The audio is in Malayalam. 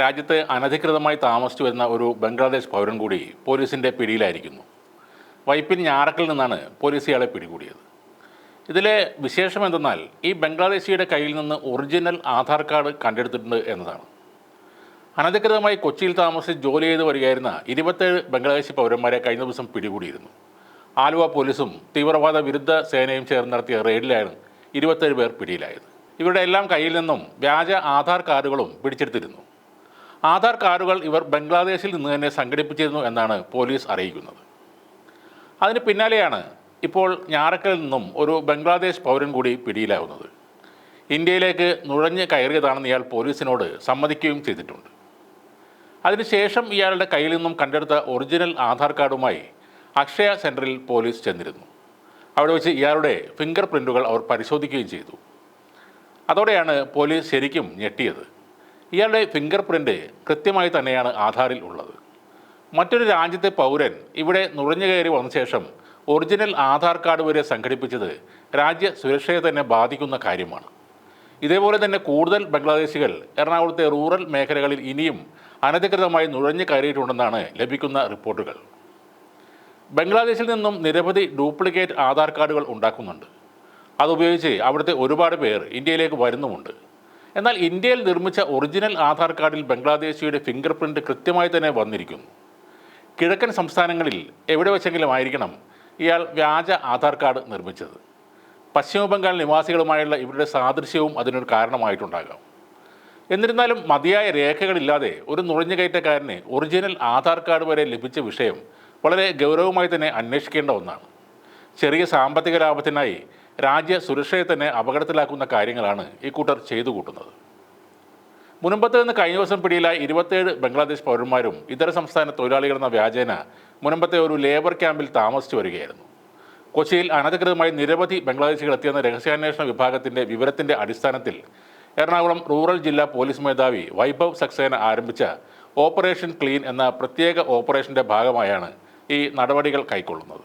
രാജ്യത്ത് അനധികൃതമായി താമസിച്ചു വരുന്ന ഒരു ബംഗ്ലാദേശ് പൗരൻ കൂടി പോലീസിന്റെ പിടിയിലായിരിക്കുന്നു. വൈപ്പിൻ ഞാറക്കിൽ നിന്നാണ് പോലീസ് ഇയാളെ പിടികൂടിയത്. ഇതിലെ വിശേഷം എന്തെന്നാൽ ഈ ബംഗ്ലാദേശിയുടെ കയ്യിൽ നിന്ന് ഒറിജിനൽ ആധാർ കാർഡ് കണ്ടെടുത്തിട്ടുണ്ട് എന്നതാണ്. അനധികൃതമായി കൊച്ചിയിൽ താമസിച്ച് ജോലി ചെയ്ത് വരികയായിരുന്ന ഇരുപത്തേഴ് ബംഗ്ലാദേശി പൗരന്മാരെ കഴിഞ്ഞ ദിവസം പിടികൂടിയിരുന്നു. ആലുവ പോലീസും തീവ്രവാദ വിരുദ്ധ സേനയും ചേർന്ന് നടത്തിയ റെയ്ഡിലാണ് ഇരുപത്തേഴ് പേർ പിടിയിലായത്. ഇവരുടെ എല്ലാം കയ്യിൽ നിന്നും വ്യാജ ആധാർ കാർഡുകളും പിടിച്ചെടുത്തിരുന്നു. ആധാർ കാർഡുകൾ ഇവർ ബംഗ്ലാദേശിൽ നിന്ന് തന്നെ സംഘടിപ്പിച്ചിരുന്നു എന്നാണ് പോലീസ് അറിയിക്കുന്നത്. അതിന് പിന്നാലെയാണ് ഇപ്പോൾ ഞാറക്കൽ നിന്നും ഒരു ബംഗ്ലാദേശ് പൗരൻ കൂടി പിടിയിലാവുന്നത്. ഇന്ത്യയിലേക്ക് നുഴഞ്ഞ് കയറിയതാണെന്ന് ഇയാൾ പോലീസിനോട് സമ്മതിക്കുകയും ചെയ്തിട്ടുണ്ട്. അതിനുശേഷം ഇയാളുടെ കയ്യിൽ നിന്നും കണ്ടെടുത്ത ഒറിജിനൽ ആധാർ കാർഡുമായി അക്ഷയ സെന്ററിൽ പോലീസ് ചെന്നിരുന്നു. അവിടെ വെച്ച് ഇയാളുടെ ഫിംഗർ പ്രിന്റുകൾ അവർ പരിശോധിക്കുകയും ചെയ്തു. അതോടെയാണ് പോലീസ് ശരിക്കും ഞെട്ടിയത്. ഇയാളുടെ ഫിംഗർ പ്രിന്റ് കൃത്യമായി തന്നെയാണ് ആധാറിൽ ഉള്ളത്. മറ്റൊരു രാജ്യത്തെ പൗരൻ ഇവിടെ നുഴഞ്ഞു കയറി വന്ന ശേഷം ഒറിജിനൽ ആധാർ കാർഡ് വരെ സംഘടിപ്പിച്ചത് രാജ്യ സുരക്ഷയെ തന്നെ ബാധിക്കുന്ന കാര്യമാണ്. ഇതേപോലെ തന്നെ കൂടുതൽ ബംഗ്ലാദേശികൾ എറണാകുളത്തെ റൂറൽ മേഖലകളിൽ ഇനിയും അനധികൃതമായി നുഴഞ്ഞു കയറിയിട്ടുണ്ടെന്നാണ് ലഭിക്കുന്ന റിപ്പോർട്ടുകൾ. ബംഗ്ലാദേശിൽ നിന്നും നിരവധി ഡ്യൂപ്ലിക്കേറ്റ് ആധാർ കാർഡുകൾ ഉണ്ടാക്കുന്നുണ്ട്. അതുപയോഗിച്ച് അവിടുത്തെ ഒരുപാട് പേർ ഇന്ത്യയിലേക്ക് വരുന്നുമുണ്ട്. എന്നാൽ ഇന്ത്യയിൽ നിർമ്മിച്ച ഒറിജിനൽ ആധാർ കാർഡിൽ ബംഗ്ലാദേശിയുടെ ഫിംഗർ പ്രിന്റ് കൃത്യമായി തന്നെ വന്നിരിക്കുന്നു. കിഴക്കൻ സംസ്ഥാനങ്ങളിൽ എവിടെ വെച്ചെങ്കിലും ആയിരിക്കണം ഇയാൾ വ്യാജ ആധാർ കാർഡ് നിർമ്മിച്ചത്. പശ്ചിമ ബംഗാൾ നിവാസികളുമായുള്ള ഇവരുടെ സാദൃശ്യവും അതിനൊരു കാരണമായിട്ടുണ്ടാകാം. എന്നിരുന്നാലും മതിയായ രേഖകളില്ലാതെ ഒരു നുഴഞ്ഞുകയറ്റക്കാരന് ഒറിജിനൽ ആധാർ കാർഡ് വരെ ലഭിച്ച വിഷയം വളരെ ഗൗരവമായി തന്നെ അന്വേഷിക്കേണ്ട ഒന്നാണ്. ചെറിയ സാമ്പത്തിക ലാഭത്തിനായി രാജ്യ സുരക്ഷയെ തന്നെ അപകടത്തിലാക്കുന്ന കാര്യങ്ങളാണ് ഈ കൂട്ടർ ചെയ്തു കൂട്ടുന്നത്. മുനമ്പത്ത് നിന്ന് കഴിഞ്ഞ ദിവസം പിടിയിലായ ഇരുപത്തേഴ് ബംഗ്ലാദേശ് പൗരന്മാരും ഇതര സംസ്ഥാന തൊഴിലാളികളെന്ന വ്യാജേന മുനമ്പത്തെ ഒരു ലേബർ ക്യാമ്പിൽ താമസിച്ചു വരികയായിരുന്നു. കൊച്ചിയിൽ അനധികൃതമായി നിരവധി ബംഗ്ലാദേശികൾ എത്തിയെന്ന രഹസ്യാന്വേഷണ വിഭാഗത്തിന്റെ വിവരത്തിന്റെ അടിസ്ഥാനത്തിൽ എറണാകുളം റൂറൽ ജില്ലാ പോലീസ് മേധാവി വൈഭവ് സക്സേന ആരംഭിച്ച ഓപ്പറേഷൻ ക്ലീൻ എന്ന പ്രത്യേക ഓപ്പറേഷന്റെ ഭാഗമായാണ് ഈ നടപടികൾ കൈക്കൊള്ളുന്നത്.